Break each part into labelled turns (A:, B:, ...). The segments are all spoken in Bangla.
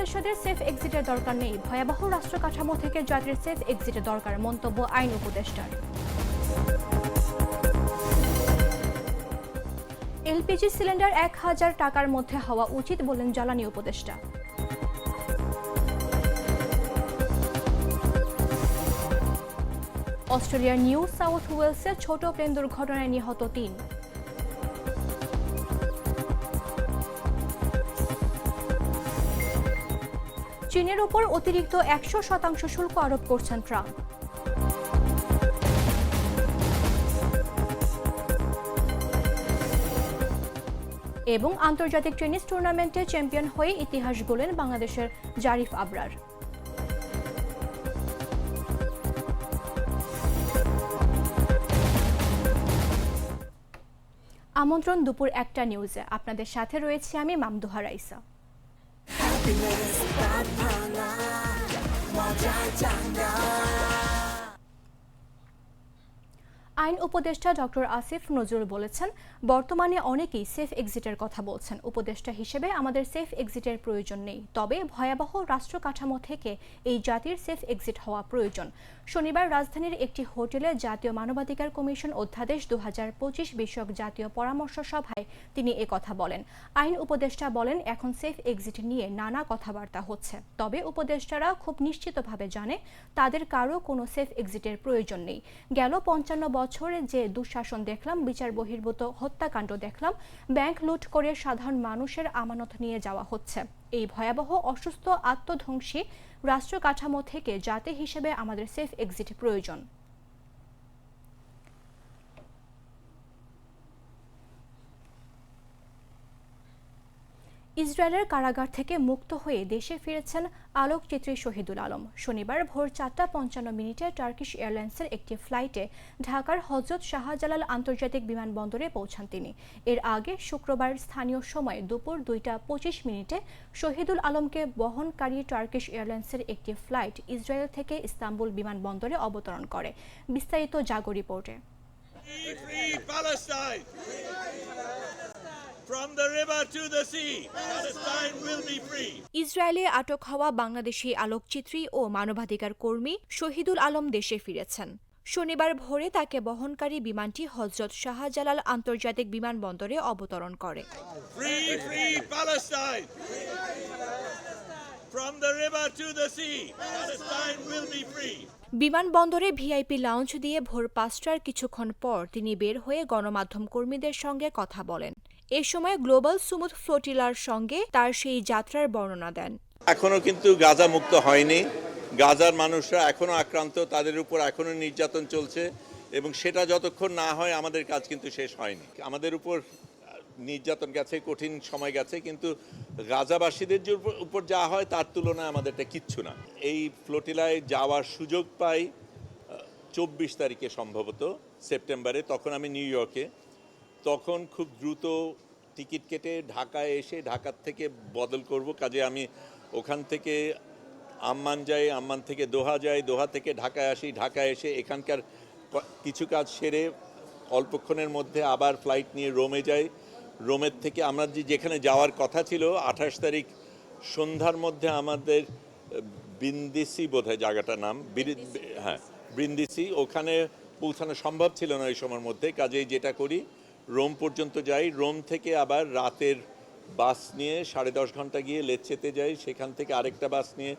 A: উপদেষ্টাদের সেফ এক্সিটের দরকার নেই। ভয়াবহ রাষ্ট্র কাঠামো থেকে জাতির সেফ এক্সিটের দরকার, মন্তব্য আইন উপদেষ্টার। এলপিজি সিলিন্ডার এক হাজার টাকার মধ্যে হওয়া উচিত বলেন জ্বালানি উপদেষ্টা। অস্ট্রেলিয়ার নিউ সাউথ ওয়েলসে ছোট প্লেন দুর্ঘটনায় নিহত তিন। চীনের ওপর অতিরিক্ত একশো শতাংশ শুল্ক আরোপ করছেন ট্রাম্প। এবং আন্তর্জাতিক টেনিস টুর্নামেন্টে চ্যাম্পিয়ন হয়ে ইতিহাস গড়লেন বাংলাদেশের জারিফ আবরার। আমন্ত্রণ দুপুর একটা নিউজে। আপনাদের সাথে রয়েছে আমি মামদুহা রাইসা। 빛나는 스팟 하나. 뭐 모자 장난 আইন উপদেষ্টা ডক্টর আসিফ নজরুল বলেছেন, বর্তমানে অনেকেই সেফ এক্সিটের কথা বলছেন। উপদেষ্টা হিসেবে আমাদের সেফ এক্সিটের প্রয়োজন নেই। তবে ভয়াবহ রাষ্ট্র কাঠামো থেকে এই জাতির সেফ এক্সিট হওয়া প্রয়োজন। শনিবার রাজধানীর একটি হোটেলে জাতীয় মানবাধিকার কমিশন অধ্যাদেশ দু হাজার পঁচিশ বিষয়ক জাতীয় পরামর্শ সভায় তিনি কথা বলেন। আইন উপদেষ্টা বলেন, এখন সেফ এক্সিট নিয়ে নানা কথাবার্তা হচ্ছে। তবে উপদেষ্টারা খুব নিশ্চিতভাবে জানে, তাদের কারও কোনো সেফ এক্সিটের প্রয়োজন নেই। গেল পঞ্চান্ন বছরে যে দুঃশাসন দেখলাম, বিচার বহির্ভূত হত্যাকাণ্ড দেখলাম, ব্যাংক লুট করে সাধারণ মানুষের আমানত নিয়ে যাওয়া হচ্ছে। এই ভয়াবহ, অসুস্থ, আত্মধ্বংসী রাষ্ট্র কাঠামো থেকে জাতি হিসেবে আমাদের সেফ এক্সিট প্রয়োজন। ইসরায়েলের কারাগার থেকে মুক্ত হয়ে দেশে ফিরেছেন আলোকচিত্রী শহীদুল আলম। শনিবার ভোর চারটা পঞ্চান্ন মিনিটে টার্কিশ এয়ারলাইন্সের একটি ফ্লাইটে ঢাকার হজরত শাহজালাল আন্তর্জাতিক বিমানবন্দরে পৌঁছান তিনি। এর আগে শুক্রবার স্থানীয় সময় দুপুর দুইটা পঁচিশ মিনিটে শহীদুল আলমকে বহনকারী টার্কিশ এয়ারলাইন্সের একটি ফ্লাইট ইসরায়েল থেকে ইস্তাম্বুল বিমানবন্দরে অবতরণ করে। বিস্তারিত জাগো রিপোর্টে!
B: From the river to the sea, Palestine will be free.
A: ইসরায়েলে আটক হওয়া বাংলাদেশি আলোকচিত্রী ও মানবাধিকার কর্মী শহীদুল আলম দেশে ফিরেছেন। শনিবার ভোরে তাকে বহনকারী বিমানটি হজরত শাহজালাল আন্তর্জাতিক বিমানবন্দরে অবতরণ করে. বিমানবন্দরে ভিআইপি লাউঞ্জ দিয়ে ভোর পাঁচটার কিছুক্ষণ পর তিনি বের হয়ে গণমাধ্যম কর্মীদের সঙ্গে কথা বলেন। এ সময় গ্লোবাল সুমুদ ফ্লোটিলার সঙ্গে তার সেই যাত্রার বর্ণনা দেন।
B: এখনও কিন্তু গাজা মুক্ত হয়নি। গাজার মানুষরা এখনও আক্রান্ত, তাদের উপর এখনও নির্যাতন চলছে এবং সেটা যতক্ষণ না হয় আমাদের কাজ কিন্তু শেষ হয়নি। আমাদের উপর নির্যাতন গেছে, কঠিন সময় গেছে, কিন্তু গাজাবাসীদের উপর যা হয় তার তুলনায় আমাদেরটা কিচ্ছু না। এই ফ্লোটিলায় যাওয়ার সুযোগ পাই চব্বিশ তারিখে সম্ভবত সেপ্টেম্বরে, তখন আমি নিউ ইয়র্কে তখন খুব দ্রুত টিকিট কেটে ঢাকায় এসে ঢাকার থেকে বদল করব। কাজে আমি ওখান থেকে আম্মান যাই আম্মান থেকে দোহা যাই দোহা থেকে ঢাকায় আসি। ঢাকায় এসে এখানকার কিছু কাজ সেরে অল্পক্ষণের মধ্যে আবার ফ্লাইট নিয়ে রোমে যাই। রোমের থেকে আমরা যে যেখানে যাওয়ার কথা ছিল আঠাশ তারিখ সন্ধ্যার মধ্যে আমাদের বিন্দিসি বোধহয় জায়গাটার নাম হ্যাঁ বৃন্দিসি। ওখানে পৌঁছানো সম্ভব ছিল না ওই সময়ের মধ্যে। কাজেই যেটা করি রোম পর্যন্ত যাই, রোম থেকে আবার রাতের বাস নিয়ে সাড়ে দশ ঘণ্টা গিয়ে লেচ্ছেতে যাই, সেখান থেকে আরেকটা বাস নিয়ে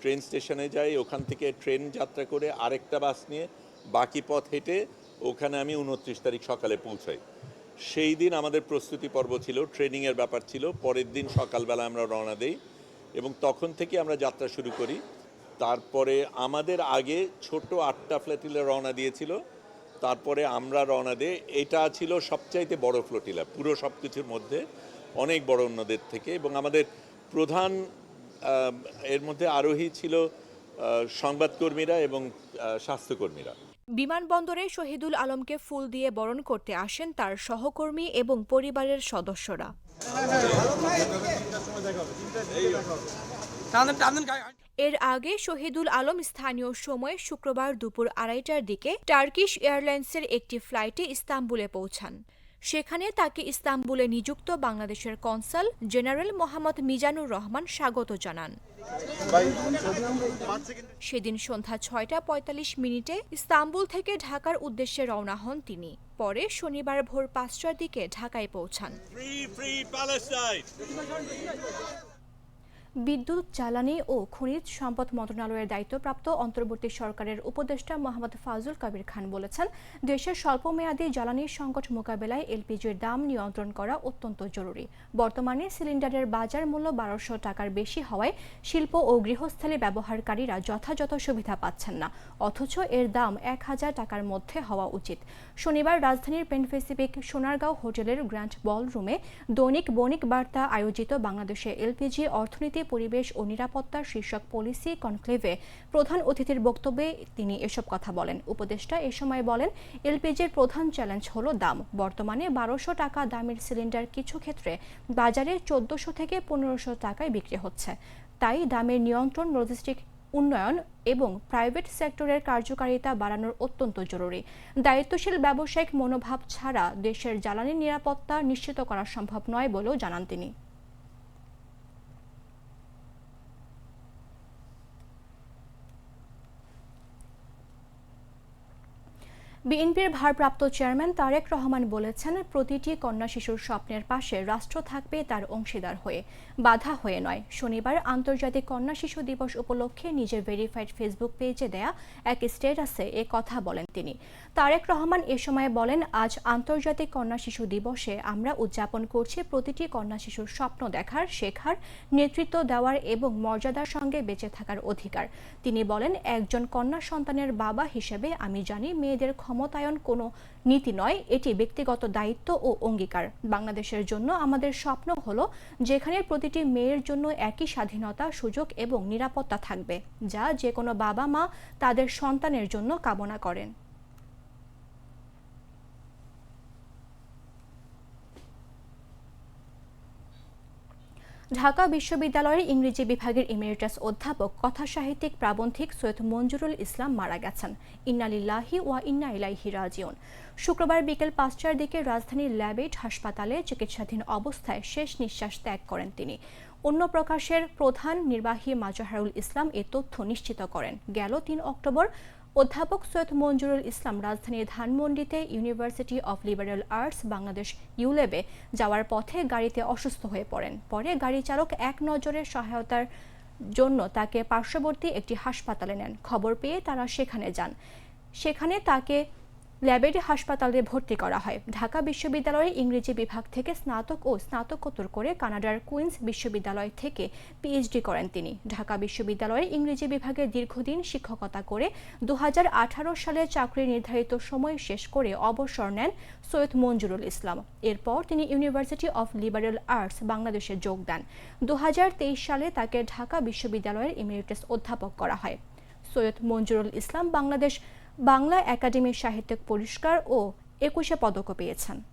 B: ট্রেন স্টেশনে যাই, ওখান থেকে ট্রেন যাত্রা করে আরেকটা বাস নিয়ে বাকি পথ হেঁটে ওখানে আমি উনত্রিশ তারিখ সকালে পৌঁছাই। সেই দিন আমাদের প্রস্তুতি পর্ব ছিল, ট্রেনিংয়ের ব্যাপার ছিল, পরের দিন সকালবেলা আমরা রওনা দেই এবং তখন থেকে আমরা যাত্রা শুরু করি। তারপরে আমাদের আগে ছোট আটটা ফ্ল্যাটিলে রওনা দিয়েছিল তারপরে আমরা রওনা দিই এটা ছিল সবচাইতে বড় ফ্লোটিলা পুরো সব কিছুর মধ্যে অনেক বড় অন্যদের থেকে এবং আমাদের প্রধান এর মধ্যে আরোহী ছিল সংবাদকর্মীরা এবং স্বাস্থ্যকর্মীরা
A: বিমানবন্দরে শহীদুল আলমকে ফুল দিয়ে বরণ করতে আসেন তার সহকর্মী এবং পরিবারের সদস্যরা এর আগে শহীদুল আলম স্থানীয় সময় শুক্রবার দুপুর আড়াইটার দিকে টার্কিশ এয়ারলাইন্সের একটি ফ্লাইটে ইস্তাম্বুলে পৌঁছান। সেখানে তাকে ইস্তাম্বুলে নিযুক্ত বাংলাদেশের কনসাল জেনারেল মোহাম্মদ মিজানুর রহমান স্বাগত জানান। সেদিন সন্ধ্যা ছয়টা পঁয়তাল্লিশ মিনিটে ইস্তাম্বুল থেকে ঢাকার উদ্দেশ্যে রওনা হন তিনি। পরে শনিবার ভোর পাঁচটার দিকে ঢাকায় পৌঁছান! বিদ্যুৎ, জ্বালানি ও খনিজ সম্পদ মন্ত্রণালয়ের দায়িত্বপ্রাপ্ত অন্তর্বর্তী সরকারের উপদেষ্টা মোহাম্মদ ফাজুল কবির খান বলেছেন, দেশের স্বল্পমেয়াদী জ্বালানির সংকট মোকাবেলায় এলপিজির দাম নিয়ন্ত্রণ করা অত্যন্ত জরুরি। বর্তমানে সিলিন্ডারের বাজার মূল্য বারোশো টাকার বেশি হওয়ায় শিল্প ও গৃহস্থলী ব্যবহারকারীরা যথাযথ সুবিধা পাচ্ছেন না, অথচ এর দাম এক হাজার টাকার মধ্যে হওয়া উচিত। শনিবার রাজধানীর পেন প্যাসিফিক সোনারগাঁও হোটেলের গ্র্যান্ড বলরুমে দৈনিক বণিক বার্তা আয়োজিত বাংলাদেশে এলপিজি অর্থনীতি পরিবেশ ও নিরাপত্তা শীর্ষক পলিসি কনক্লেভে প্রধান অতিথির বক্তব্যে তিনি এসব কথা বলেন। উপদেষ্টা এ সময় বলেন, এলপিজির প্রধান চ্যালেঞ্জ হলো দাম। বর্তমানে বারোশো টাকা দামের সিলিন্ডার কিছু ক্ষেত্রে বাজারে চোদ্দশো থেকে পনেরোশো টাকায় বিক্রি হচ্ছে। তাই দামের নিয়ন্ত্রণ, লজিস্টিক উন্নয়ন এবং প্রাইভেট সেক্টরের কার্যকারিতা বাড়ানোর অত্যন্ত জরুরি। দায়িত্বশীল ব্যবসায়িক মনোভাব ছাড়া দেশের জ্বালানি নিরাপত্তা নিশ্চিত করা সম্ভব নয় বলেও জানান তিনি। বিএনপির ভারপ্রাপ্ত চেয়ারম্যান তারেক রহমান বলেছেন, প্রতিটি কন্যা শিশুর স্বপ্নের পাশে রাষ্ট্র থাকবে তার অংশীদার হয়ে। বাধা হয়ে নয়। শনিবার আন্তর্জাতিক কন্যা শিশু দিবস উপলক্ষে নিজের ভেরিফাইড ফেসবুক পেজে দেয়া এক স্ট্যাটাসে এ কথা বলেন তিনি। তারেক রহমান এ সময় বলেন, আজ আন্তর্জাতিক কন্যা শিশু দিবসে আমরা উদযাপন করছি প্রতিটি কন্যা শিশুর স্বপ্ন দেখার, শেখার, নেতৃত্ব দেওয়ার এবং মর্যাদার সঙ্গে বেঁচে থাকার অধিকার। তিনি বলেন, একজন কন্যা সন্তানের বাবা হিসেবে আমি জানি মেয়েদের ক্ষমতায়ন কোনো নীতি নয়, এটি ব্যক্তিগত দায়িত্ব ও অঙ্গীকার। বাংলাদেশের জন্য আমাদের স্বপ্ন হলো যেখানে প্রতিটি মেয়ের জন্য একই স্বাধীনতা, সুযোগ এবং নিরাপত্তা থাকবে, যা যে কোনো বাবা মা তাদের সন্তানের জন্য কামনা করেন। ঢাকা বিশ্ববিদ্যালয়ের ইংরেজি বিভাগের ইমেরিটাস অধ্যাপক, কথাসাহিত্যিক প্রাবন্ধিক সৈয়দ মঞ্জুরুল ইসলাম মারা গেছেন। ইন্নালিল্লাহি ওয়া ইন্না ইলাইহি রাজিউন। শুক্রবার বিকেল পাঁচটার দিকে রাজধানীর ল্যাবেট হাসপাতালে চিকিৎসাধীন অবস্থায় শেষ নিঃশ্বাস ত্যাগ করেন তিনি। অন্য প্রকাশের প্রধান নির্বাহী মাজাহারুল ইসলাম এ তথ্য নিশ্চিত করেন। গেল তিন অক্টোবর অধ্যাপক সৈয়দ মঞ্জুরুল ইসলাম রাজধানীর ধানমন্ডিতে university of liberal arts Bangladesh ইউলেবে যাওয়ার পথে গাড়িতে অসুস্থ হয়ে পড়েন। পরে গাড়ি চালক এক নজরে সহায়তার জন্য তাকে পার্শ্ববর্তী একটি হাসপাতালে নেন। খবর পেয়ে তারা সেখানে যান। সেখানে তাকে ল্যাবেরি হাসপাতালে ভর্তি করা হয়। ঢাকা বিশ্ববিদ্যালয়ের ইংরেজি বিভাগ থেকে স্নাতক ও স্নাতকোত্তর করে কানাডার কুইন্স বিশ্ববিদ্যালয় থেকে পিএইচডি করেন তিনি। ঢাকা বিশ্ববিদ্যালয়ের ইংরেজি বিভাগে দীর্ঘদিন শিক্ষকতা করে দু হাজার আঠারো সালে চাকরির নির্ধারিত সময় শেষ করে অবসর নেন সৈয়দ মঞ্জুরুল ইসলাম। এরপর তিনি ইউনিভার্সিটি অফ লিবারেল আর্টস বাংলাদেশে যোগ দেন। দু হাজার তেইশ সালে তাকে ঢাকা বিশ্ববিদ্যালয়ের ইমেরিটাস অধ্যাপক করা হয়। সৈয়দ মঞ্জুরুল ইসলাম বাংলাদেশ বাংলা একাডেমির সাহিত্যিক পুরস্কার ও একুশে পদকও পেয়েছেন।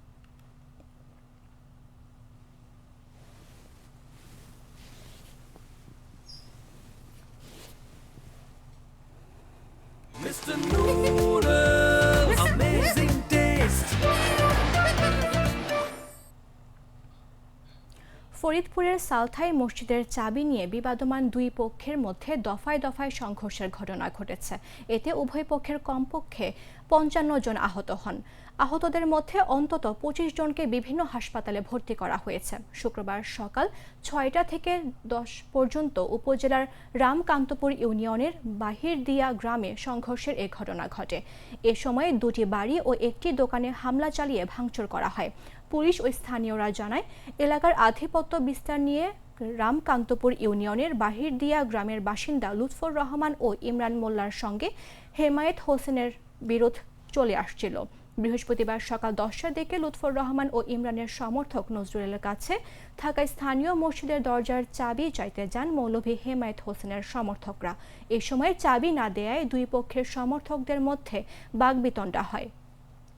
A: ফরিদপুরের সালথাই মসজিদের চাবি নিয়ে বিবাদমান দুই পক্ষের মধ্যে দফায় দফায় সংঘর্ষের ঘটনা ঘটেছে। এতে উভয় পক্ষের কমপক্ষে পঞ্চান্ন জন আহত হন। আহতদের মধ্যে অন্তত পঁচিশ জনকে বিভিন্ন হাসপাতালে ভর্তি করা হয়েছে। শুক্রবার সকাল ছয়টা থেকে দশ পর্যন্ত উপজেলার রামকান্তপুর ইউনিয়নের বাহিরদিয়া গ্রামে সংঘর্ষের এ ঘটনা ঘটে। এ সময় দুটি বাড়ি ও একটি দোকানে হামলা চালিয়ে ভাঙচুর করা হয়। পুলিশ ও স্থানীয়রা জানায়, এলাকার আধিপত্য বিস্তার নিয়ে রামকান্তপুর ইউনিয়নের বাহিরদিয়া গ্রামের বাসিন্দা লুৎফর রহমান ও ইমরান মোল্লার সঙ্গে হেমায়েত হোসেনের বিরোধ চলে আসছিল। বৃহস্পতিবার সকাল দশটার দিকে লুৎফর রহমান ও ইমরানের সমর্থক নজরুলের কাছে থাকা স্থানীয় মসজিদের দরজার চাবি চাইতে যান মৌলভী হেমায়েত হোসেনের সমর্থকরা। এ সময় চাবি না দেয়ায় দুই পক্ষের সমর্থকদের মধ্যে বাগবিতণ্ডা হয়।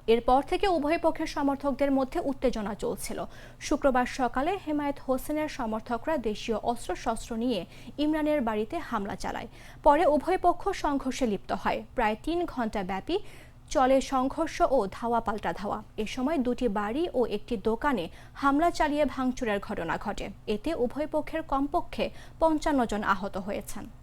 A: এরপর থেকে উভয় পক্ষের সমর্থকদের মধ্যে উত্তেজনা চলছিল। শুক্রবার সকালে হেমায়েত হোসেনের সমর্থকরা দেশীয় অস্ত্রশস্ত্র নিয়ে ইমরানের বাড়িতে হামলা চালায়। পরে উভয় পক্ষ সংঘর্ষে লিপ্ত হয়। প্রায় তিন ঘণ্টা ব্যাপী চলে সংঘর্ষ ও ধাওয়া পাল্টা ধাওয়া। এ সময় দুটি বাড়ি ও একটি দোকানে হামলা চালিয়ে ভাঙচুরের ঘটনা ঘটে। এতে উভয় পক্ষের কমপক্ষে পঞ্চান্ন জন আহত হয়েছেন।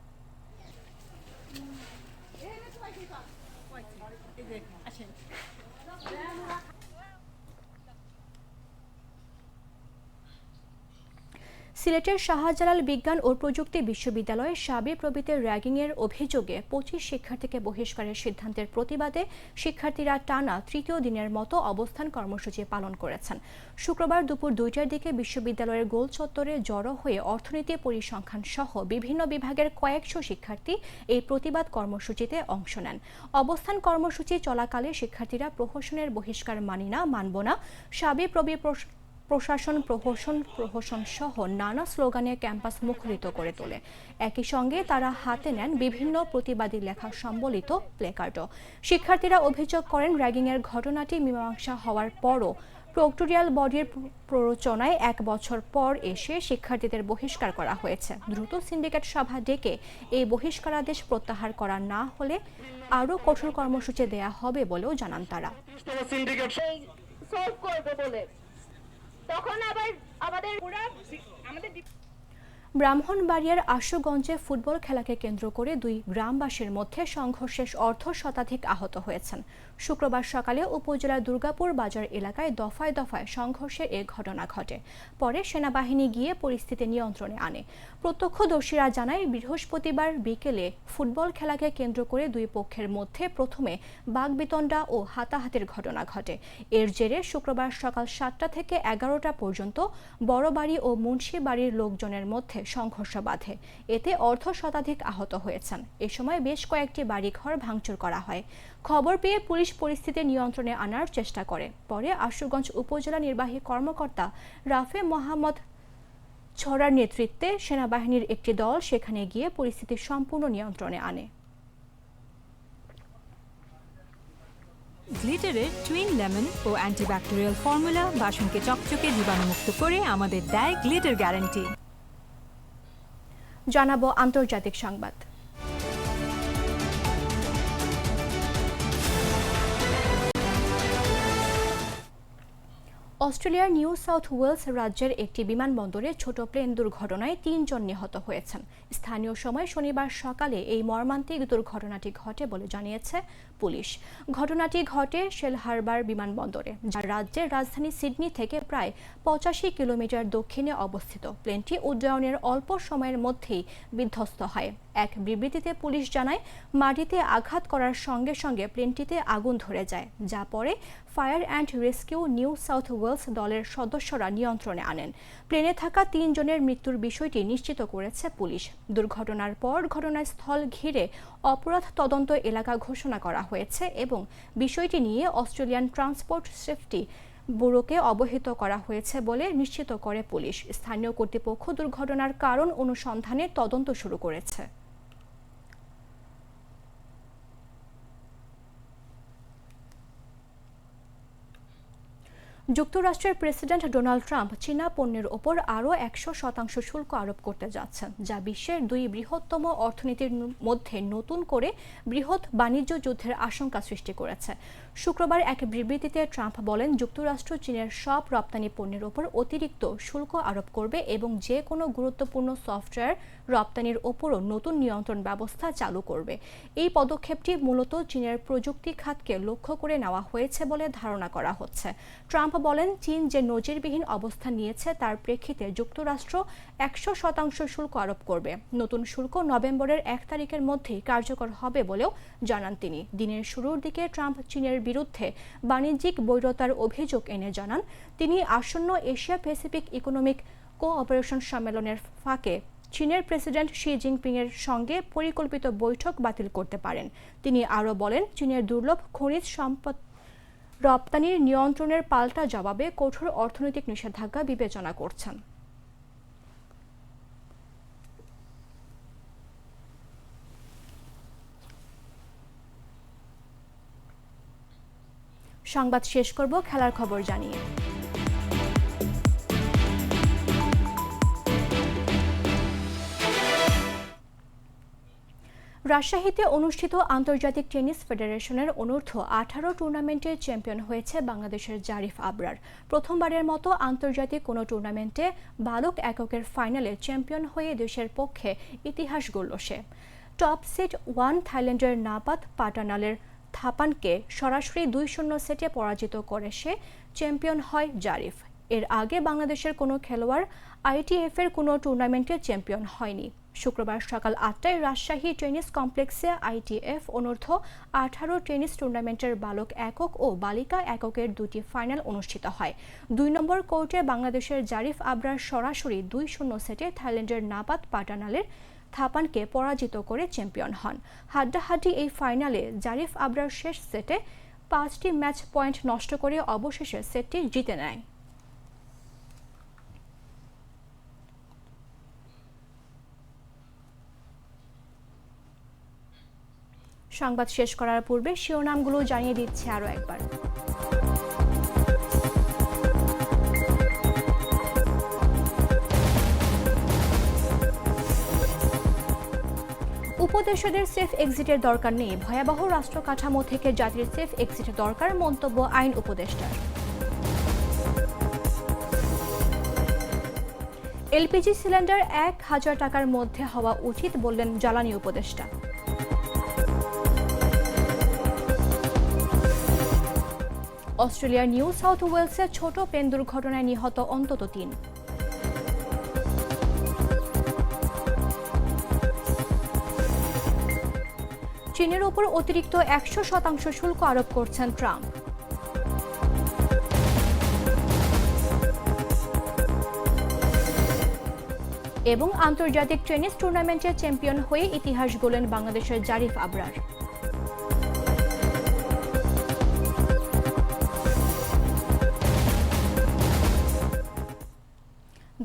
A: সিলেটের শাহজালাল বিজ্ঞান ও প্রযুক্তি বিশ্ববিদ্যালয়ে সাবে প্রবৃত্তি র্যাগিংয়ের অভিযোগে পঁচিশ শিক্ষার্থীকে বহিষ্কারের সিদ্ধান্তের প্রতিবাদে শিক্ষার্থীরা টানা তৃতীয় দিনের মতো অবস্থান কর্মসূচি পালন করেছেন। শুক্রবার দুপুর দুইটার দিকে বিশ্ববিদ্যালয়ের গোল চত্বরে জড়ো হয়ে অর্থনীতি পরিসংখ্যান সহ বিভিন্ন বিভাগের কয়েকশো শিক্ষার্থী এই প্রতিবাদ কর্মসূচিতে অংশ নেন। অবস্থান কর্মসূচি চলাকালে শিক্ষার্থীরা প্রহসনের বহিষ্কার মানি না, মানব না। সাবে প্রবি প্রশাসন প্রহসন প্রহসন সহ নানা স্লোগানে ক্যাম্পাস মুখরিত করে তোলে। একই সঙ্গে তারা হাতে নেন বিভিন্ন প্রতিবাদী লেখা সম্বলিত প্লেকার্ডও শিক্ষার্থীরা অভিযোগ করেন র্যাগিংয়ের ঘটনাটি মীমাংসা হওয়ার পরও প্রক্টোরিয়াল বডির প্ররোচনায় এক বছর পর এসে শিক্ষার্থীদের বহিষ্কার করা হয়েছে। দ্রুত সিন্ডিকেট সভা ডেকে এই বহিষ্কারাদেশ প্রত্যাহার করা না হলে আরও কঠোর কর্মসূচি দেয়া হবে বলেও জানান তারা
C: এই সলভ করবে বলে তখন আবার আমাদের আমাদের
A: ব্রাহ্মণবাড়িয়ার আশুগঞ্জে ফুটবল খেলাকে কেন্দ্র করে দুই গ্রামবাসীর মধ্যে সংঘর্ষে অর্ধ শতাধিক আহত হয়েছেন। শুক্রবার সকালে উপজেলার দুর্গাপুর বাজার এলাকায় দফায় দফায় সংঘর্ষের এ ঘটনা ঘটে। পরে সেনাবাহিনী গিয়ে পরিস্থিতি নিয়ন্ত্রণে আনে। প্রত্যক্ষদর্শীরা জানায়, বৃহস্পতিবার বিকেলে ফুটবল খেলাকে কেন্দ্র করে দুই পক্ষের মধ্যে প্রথমে বাগবিতণ্ডা ও হাতাহাতির ঘটনা ঘটে। এর জেরে শুক্রবার সকাল সাতটা থেকে এগারোটা পর্যন্ত বড়বাড়ি ও মুন্সি বাড়ির লোকজনের মধ্যে সংঘর্ষ বাধে। এতে অর্ধ শতাধিক আহত হয়েছেন। এ সময় বেশ কয়েকটি বাড়িঘর ভাঙচুর করা হয়। খবর পেয়ে পুলিশ পরিস্থিতি নিয়ন্ত্রণে আনার চেষ্টা করে। পরে আশুগঞ্জ উপজেলা নির্বাহী কর্মকর্তা রাফে মোহাম্মদ ছড়ার নেতৃত্বে সেনাবাহিনীর একটি দল সেখানে গিয়ে পরিস্থিতি সম্পূর্ণ নিয়ন্ত্রণে আনে।
D: গ্লিটারের টুইন লেমন ও অ্যান্টিব্যাকটেরিয়াল ফর্মুলা বাসনকে চকচকে জীবাণুমুক্ত করে আমাদের দেয় গ্লিটার গ্যারান্টি।
A: জানাব আন্তর্জাতিক সংবাদ। অস্ট্রেলিয়ার নিউ সাউথ ওয়েলস রাজ্যের একটি বিমানবন্দরে ছোট প্লেন দুর্ঘটনায় তিনজন নিহত হয়েছেন। স্থানীয় সময় শনিবার সকালে এই মর্মান্তিক দুর্ঘটনাটি ঘটে বলে জানিয়েছে পুলিশ। ঘটনাটি ঘটে শেল হারবার বিমানবন্দরে যা রাজ্যের রাজধানী সিডনি থেকে প্রায় পঁচাশি কিলোমিটার দক্ষিণে অবস্থিত। প্লেনটি উড্ডয়নের অল্প সময়ের মধ্যেই বিধ্বস্ত হয়। এক বিবৃতিতে পুলিশ জানায়, মাটিতে আঘাত করার সঙ্গে সঙ্গে প্লেনটিতে আগুন ধরে যায়, যা পরে fire and rescue New South Wales দলের সদস্যরা নিয়ন্ত্রণে আনেন। প্লেনে থাকা তিনজনের মৃত্যুর বিষয়টি নিশ্চিত করেছে পুলিশ। দুর্ঘটনার পর ঘটনাস্থল ঘিরে অপরাধ তদন্ত এলাকা ঘোষণা করা হয়েছে এবং বিষয়টি নিয়ে অস্ট্রেলিয়ান ট্রান্সপোর্ট সেফটি ব্যুরোকে অবহিত করা হয়েছে বলে নিশ্চিত করে পুলিশ। স্থানীয় কর্তৃপক্ষ দুর্ঘটনার কারণ অনুসন্ধানে তদন্ত শুরু করেছে। যুক্তরাষ্ট্রের প্রেসিডেন্ট ডোনাল্ড ট্রাম্প চীনা পণ্যের ওপর আরও একশো শতাংশ শুল্ক আরোপ করতে যাচ্ছেন, যা বিশ্বের দুই বৃহত্তম অর্থনীতির মধ্যে নতুন করে বৃহৎ বাণিজ্য যুদ্ধের আশঙ্কা সৃষ্টি করেছে। শুক্রবার এক বিবৃতিতে ট্রাম্প বলেন, যুক্তরাষ্ট্র চীনের সব রপ্তানি পণ্যের ওপর অতিরিক্ত শুল্ক আরোপ করবে এবং যে কোনো গুরুত্বপূর্ণ সফটওয়্যার রপ্তানির ওপরও নতুন নিয়ন্ত্রণ ব্যবস্থা চালু করবে। এই পদক্ষেপটি মূলত চীনের প্রযুক্তি খাতকে লক্ষ্য করে নেওয়া হয়েছে বলে ধারণা করা হচ্ছে। ট্রাম্প বলেন, চীন যে নজিরবিহীন অবস্থান নিয়েছে, তার প্রেক্ষিতে যুক্তরাষ্ট্র একশো শতাংশ শুল্ক আরোপ করবে। নতুন শুল্ক নভেম্বরের এক তারিখের মধ্যেই কার্যকর হবে বলেও জানান তিনি। দিনের শুরুর দিকে ট্রাম্প চীনের বিরুদ্ধে বাণিজ্যিক বৈরতার অভিযোগ এনে জানান। তিনি আসন্ন এশিয়া প্যাসিফিক ইকোনমিক কোঅপারেশন সম্মেলনের ফাঁকে চীনের প্রেসিডেন্ট শি জিনপিং এর সঙ্গে পরিকল্পিত বৈঠক বাতিল করতে পারেন। তিনি আরও বলেন, চীনের দুর্লভ খনিজ সম্পদ রপ্তানির নিয়ন্ত্রণের পাল্টা জবাবে কঠোর অর্থনৈতিক নিষেধাজ্ঞা বিবেচনা করছেন। সংবাদ শেষ করব, খেলার খবর জানিয়ে। রাজশাহীতে অনুষ্ঠিত আন্তর্জাতিক টেনিস ফেডারেশনের অনূর্ধ্ব আঠারো টুর্নামেন্টে চ্যাম্পিয়ন হয়েছে বাংলাদেশের জারিফ আবরার। প্রথমবারের মতো আন্তর্জাতিক কোনো টুর্নামেন্টে বালক এককের ফাইনালে চ্যাম্পিয়ন হয়ে দেশের পক্ষে ইতিহাস গড়ল সে। টপ সিট ওয়ান থাইল্যান্ডের নাপাত পাটানালের থাপানকে সরাসরি দুই শূন্য সেটে পরাজিত করে সে চ্যাম্পিয়ন হয় জারিফ। এর আগে বাংলাদেশের কোনো খেলোয়াড় আইটিএফ এর কোনো টুর্নামেন্টে চ্যাম্পিয়ন হয়নি। শুক্রবার সকাল আটটায় রাজশাহী টেনিস কমপ্লেক্সে আইটিএফ অনূর্ধ্ব আঠারো টেনিস টুর্নামেন্টের বালক একক ও বালিকা এককের দুটি ফাইনাল অনুষ্ঠিত হয়। দুই নম্বর কোর্টে বাংলাদেশের জারিফ আবরার সরাসরি দুই শূন্য সেটে থাইল্যান্ডের নাপাত পাটানালের থাপানকে পরাজিত করে চ্যাম্পিয়ন হন। হাড্ডাহাড্ডি এই ফাইনালে জারিফ আবরার শেষ সেটে পাঁচটি ম্যাচ পয়েন্ট নষ্ট করে অবশেষে সেটটি জিতে নেয়। সংবাদ শেষ করার পূর্বে শিরোনামগুলো জানিয়ে দিচ্ছে আরও একবার। উপদেশদের সেফ এক্সিটের দরকার নেই। ভয়াবহ রাষ্ট্র কাঠামো থেকে জাতির সেফ এক্সিটের দরকার, মন্তব্য আইন উপদেষ্টার। এলপিজি সিলিন্ডার এক হাজার টাকার মধ্যে হওয়া উচিত বললেন জ্বালানি উপদেষ্টা। অস্ট্রেলিয়ার নিউ সাউথ ওয়েলসে ছোট প্লেন দুর্ঘটনায় নিহত অন্তত তিন। চীনের ওপর অতিরিক্ত একশো শতাংশ শুল্ক আরোপ করছেন ট্রাম্প। এবং আন্তর্জাতিক টেনিস টুর্নামেন্টে চ্যাম্পিয়ন হয়ে ইতিহাস গড়লেন বাংলাদেশের জারিফ আবরার।